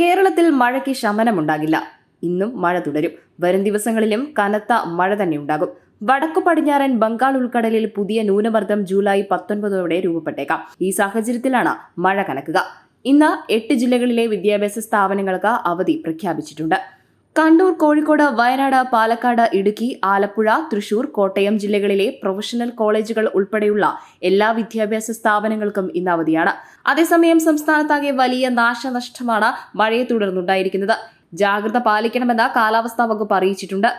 കേരളത്തിൽ മഴയ്ക്ക് ശമനമുണ്ടാകില്ല. ഇന്നും മഴ തുടരും. വരും ദിവസങ്ങളിലും കനത്ത മഴ തന്നെ ഉണ്ടാകും വടക്കു പടിഞ്ഞാറൻ ബംഗാൾ ഉൾക്കടലിൽ പുതിയ ന്യൂനമർദ്ദം ജൂലൈ പത്തൊൻപതോടെ രൂപപ്പെട്ടേക്കാം. ഈ സാഹചര്യത്തിലാണ് മഴ കനക്കുക. ഇന്ന് എട്ട് ജില്ലകളിലെ വിദ്യാഭ്യാസ സ്ഥാപനങ്ങൾക്ക് അവധി പ്രഖ്യാപിച്ചിട്ടുണ്ട്. കണ്ണൂർ കോഴിക്കോട് വയനാട് പാലക്കാട് ഇടുക്കി ആലപ്പുഴ തൃശൂർ കോട്ടയം ജില്ലകളിലെ പ്രൊഫഷണൽ കോളേജുകൾ ഉൾപ്പെടെയുള്ള എല്ലാ വിദ്യാഭ്യാസ സ്ഥാപനങ്ങൾക്കും ഇന്ന് അവധിയാണ്. അതേസമയം സംസ്ഥാനത്താകെ വലിയ നാശനഷ്ടമാണ് മഴയെ തുടർന്നുണ്ടായിരിക്കുന്നത്. ജാഗ്രത പാലിക്കണമെന്ന് കാലാവസ്ഥാ വകുപ്പ് അറിയിച്ചിട്ടുണ്ട്.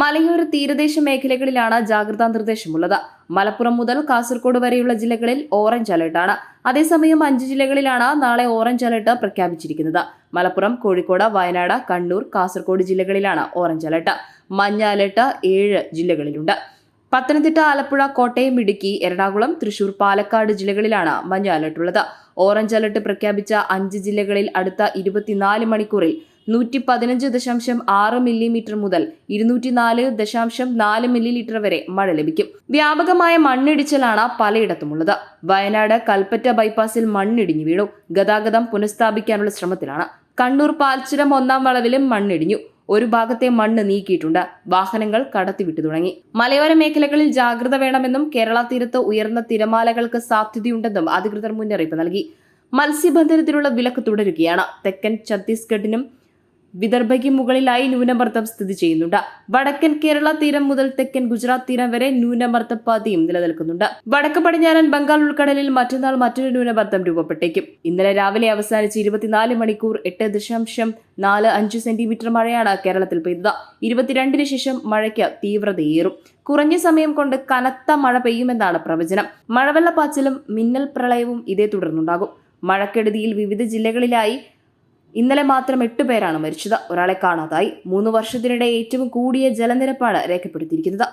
മലയോര തീരദേശ മേഖലകളിലാണ് ജാഗ്രതാ നിർദ്ദേശമുള്ളത്. മലപ്പുറം മുതൽ കാസർഗോഡ് വരെയുള്ള ജില്ലകളിൽ ഓറഞ്ച് അലർട്ടാണ് അതേസമയം അഞ്ച് ജില്ലകളിലാണ് നാളെ ഓറഞ്ച് അലർട്ട് പ്രഖ്യാപിച്ചിരിക്കുന്നത്. മലപ്പുറം കോഴിക്കോട് വയനാട് കണ്ണൂർ കാസർഗോഡ് ജില്ലകളിലാണ് ഓറഞ്ച് അലർട്ട്. മഞ്ഞ അലർട്ട് ഏഴ് ജില്ലകളിലുണ്ട്. പത്തനംതിട്ട ആലപ്പുഴ കോട്ടയം ഇടുക്കി എറണാകുളം തൃശൂർ പാലക്കാട് ജില്ലകളിലാണ് മഞ്ഞ അലർട്ടുള്ളത്. ഓറഞ്ച് അലർട്ട് പ്രഖ്യാപിച്ച അഞ്ച് ജില്ലകളിൽ അടുത്ത ഇരുപത്തിനാല് മണിക്കൂറിൽ നൂറ്റി പതിനഞ്ച് ദശാംശം ആറ് മില്ലിമീറ്റർ മുതൽ ഇരുന്നൂറ്റി നാല് ദശാംശം നാല് മില്ലിലിറ്റർ വരെ മഴ ലഭിക്കും. വ്യാപകമായ മണ്ണിടിച്ചിലാണ് പലയിടത്തുമുള്ളത്. വയനാട് കൽപ്പറ്റ ബൈപ്പാസിൽ മണ്ണിടിഞ്ഞു വീണു. ഗതാഗതം പുനഃസ്ഥാപിക്കാനുള്ള ശ്രമത്തിലാണ്. കണ്ണൂർ പാൽച്ചുരം ഒന്നാം വളവിലും മണ്ണിടിഞ്ഞു. ഒരു ഭാഗത്തെ മണ്ണ് നീക്കിയിട്ടുണ്ട്. വാഹനങ്ങൾ കടത്തിവിട്ടു തുടങ്ങി. മലയോര മേഖലകളിൽ ജാഗ്രത വേണമെന്നും കേരള തീരത്ത് ഉയർന്ന തിരമാലകൾക്ക് സാധ്യതയുണ്ടെന്നും അധികൃതർ മുന്നറിയിപ്പ് നൽകി. മത്സ്യബന്ധനത്തിനുള്ള വിലക്ക് തുടരുകയാണ്. തെക്കൻ ഛത്തീസ്ഗഡിനും വിദർഭയ്ക്ക് മുകളിലായി ന്യൂനമർദ്ദം സ്ഥിതി ചെയ്യുന്നുണ്ട്. വടക്കൻ കേരള തീരം മുതൽ തെക്കൻ ഗുജറാത്ത് തീരം വരെ ന്യൂനമർദ്ദ പാതയും നിലനിൽക്കുന്നുണ്ട്. വടക്ക് പടിഞ്ഞാറൻ ബംഗാൾ ഉൾക്കടലിൽ മറ്റന്നാൾ മറ്റൊരു ന്യൂനമർദ്ദം രൂപപ്പെട്ടേക്കും. ഇന്നലെ രാവിലെ അവസാനിച്ച് ഇരുപത്തിനാല് മണിക്കൂർ എട്ട് ദശാംശം നാല് അഞ്ച് സെന്റിമീറ്റർ മഴയാണ് കേരളത്തിൽ പെയ്തത്. ഇരുപത്തിരണ്ടിന് ശേഷം മഴയ്ക്ക് തീവ്രതയേറും. കുറഞ്ഞ സമയം കൊണ്ട് കനത്ത മഴ പെയ്യുമെന്നാണ് പ്രവചനം. മഴവെള്ളപ്പാച്ചിലും മിന്നൽ പ്രളയവും ഇതേ തുടർന്നുണ്ടാകും. മഴക്കെടുതിയിൽ വിവിധ ജില്ലകളിലായി ഇന്നലെ മാത്രം എട്ട് പേരാണ് മരിച്ചത്. ഒരാളെ കാണാതായി. മൂന്ന് വർഷത്തിനിടെ ഏറ്റവും കൂടിയ ജലനിരപ്പാണ് രേഖപ്പെടുത്തിയിരിക്കുന്നത്.